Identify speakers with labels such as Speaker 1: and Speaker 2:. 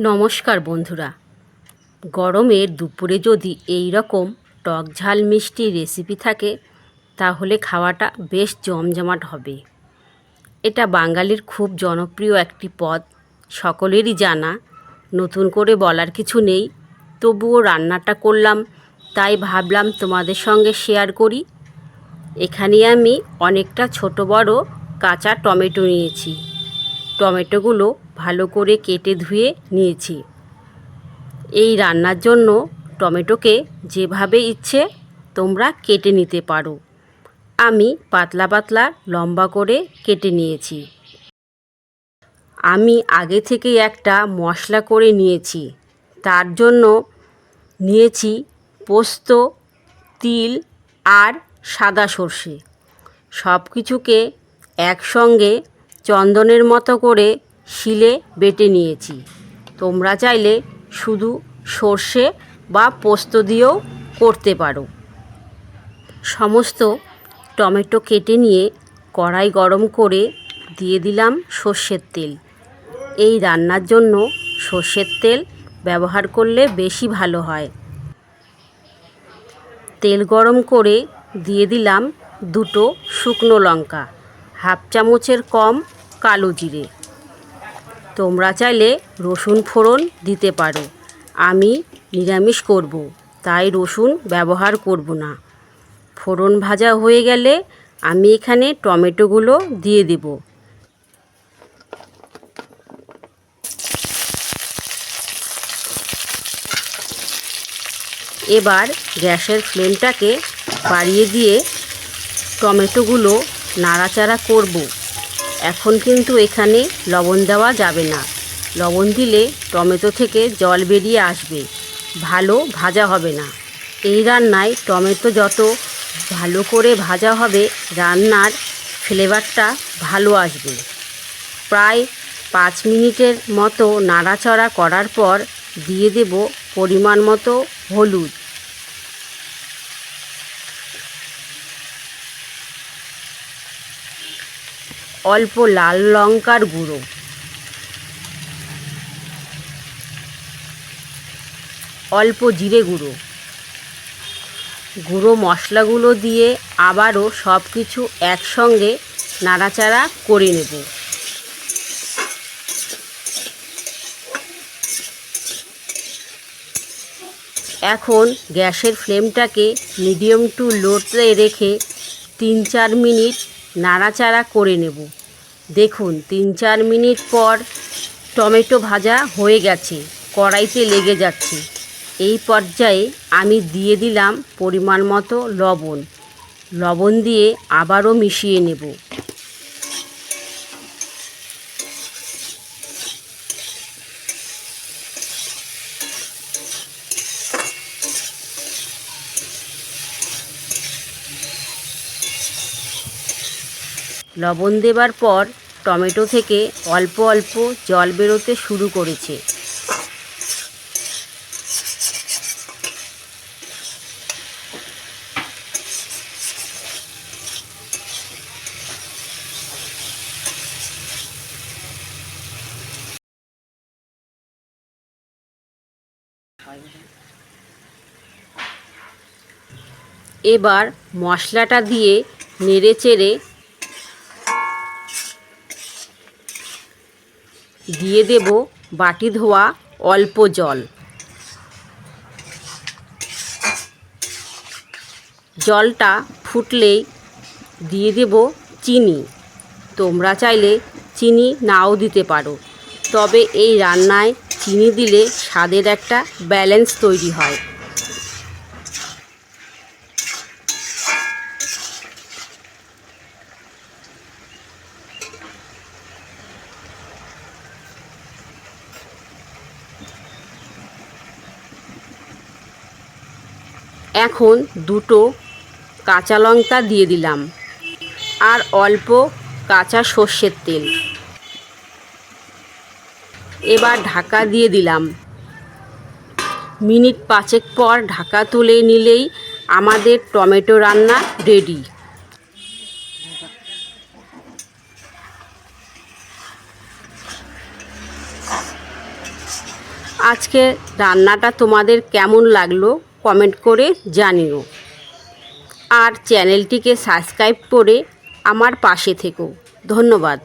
Speaker 1: নমস্কার বন্ধুরা। গরমের দুপুরে যদি এই রকম টক ঝাল মিষ্টি রেসিপি থাকে, তাহলে খাওয়াটা বেশ জমজমাট হবে। এটা বাঙালির খুব জনপ্রিয় একটি পদ, সকলেরই জানা। নতুন করে বলার কিছু নেই, তবুও রান্নাটা করলাম, তাই ভাবলাম তোমাদের সঙ্গে শেয়ার করি। এখানে আমি অনেকটা ছোট বড় কাঁচা টমেটো নিয়েছি। টমেটোগুলো ভালো করে কেটে ধুয়ে নিয়েছি। এই রান্নার জন্য টমেটোকে যেভাবে ইচ্ছে তোমরা কেটে নিতে পারো। আমি পাতলা পাতলা লম্বা করে কেটে নিয়েছি। আমি আগে থেকেই একটা মশলা করে নিয়েছি। তার জন্য নিয়েছি পোস্ত, তিল আর সাদা সর্ষে। সব কিছুকে একসঙ্গে চন্দনের মতো করে শিলে বেটে নিয়েছি। তোমরা চাইলে শুধু সর্ষে বা পোস্ত দিয়েও করতে পারো। সমস্ত টমেটো কেটে নিয়ে কড়াই গরম করে দিয়ে দিলাম সর্ষের তেল। এই রান্নার জন্য সর্ষের তেল ব্যবহার করলে বেশি ভালো হয়। তেল গরম করে দিয়ে দিলাম দুটো শুকনো লঙ্কা, হাফ চামচের কম কালো জিরে। তোমরা চাইলে রসুন ফোড়ন দিতে পারো। আমি নিরামিষ করব, তাই রসুন ব্যবহার করব না। ফোড়ন ভাজা হয়ে গেলে আমি এখানে টমেটোগুলো দিয়ে দেব। এবার গ্যাসের ফ্লেমটাকে বাড়িয়ে দিয়ে টমেটোগুলো নাড়াচাড়া করব। এখন কিন্তু এখানে লবণ দেওয়া যাবে না। লবণ দিলে টমেটো থেকে জল বেরিয়ে আসবে। ভালো ভাজা হবে না। এই রান্নায় টমেটো যত ভালো করে ভাজা হবে, রান্নার ফ্লেভারটা ভালো আসবে। প্রায় পাঁচ মিনিটের মতো নাড়াচড়া করার পর দিয়ে দেব পরিমাণ মতো হলুদ। অল্প লাল লঙ্কার গুঁড়ো। অল্প জিরে গুঁড়ো। গুঁড়ো মশলাগুলো দিয়ে আবারও সব কিছু একসঙ্গে নাড়াচাড়া করে নেব। এখন গ্যাসের ফ্লেমটাকে মিডিয়াম টু লোতে রেখে তিন চার মিনিট নাড়াচাড়া করে নেব। দেখুন তিন চার মিনিট পর টমেটো ভাজা হয়ে গেছে, কড়াইতে লেগে যাচ্ছে। এই পর্যায়ে আমি দিয়ে দিলাম পরিমাণ মতো লবণ। লবণ দিয়ে আবারও মিশিয়ে নেব। লবণ দেবার পর টমেটো থেকে অল্প অল্প জল বেরোতে শুরু করেছে। এবার মশলাটা দিয়ে নেড়ে চেড়ে দিয়ে দেব বাটি ধোয়া অল্প জল। জলটা ফুটলেই দিয়ে দেব চিনি। তোমরা চাইলে চিনি নাও দিতে পারো। তবে এই রান্নায় চিনি দিলে স্বাদের একটা ব্যালেন্স তৈরি হয়। এখন দুটো কাঁচা লঙ্কা দিয়ে দিলাম আর অল্প কাঁচা সর্ষের তেল। এবার ঢাকা দিয়ে দিলাম। মিনিট পাঁচেক পর ঢাকা তুলে নিলেই আমাদের টমেটো রান্না রেডি। আজকে রান্নাটা তোমাদের কেমন লাগল কমেন্ট করে জানিও। আর চ্যানেলটিকে সাবস্ক্রাইব করে আমার পাশে থেকো। ধন্যবাদ।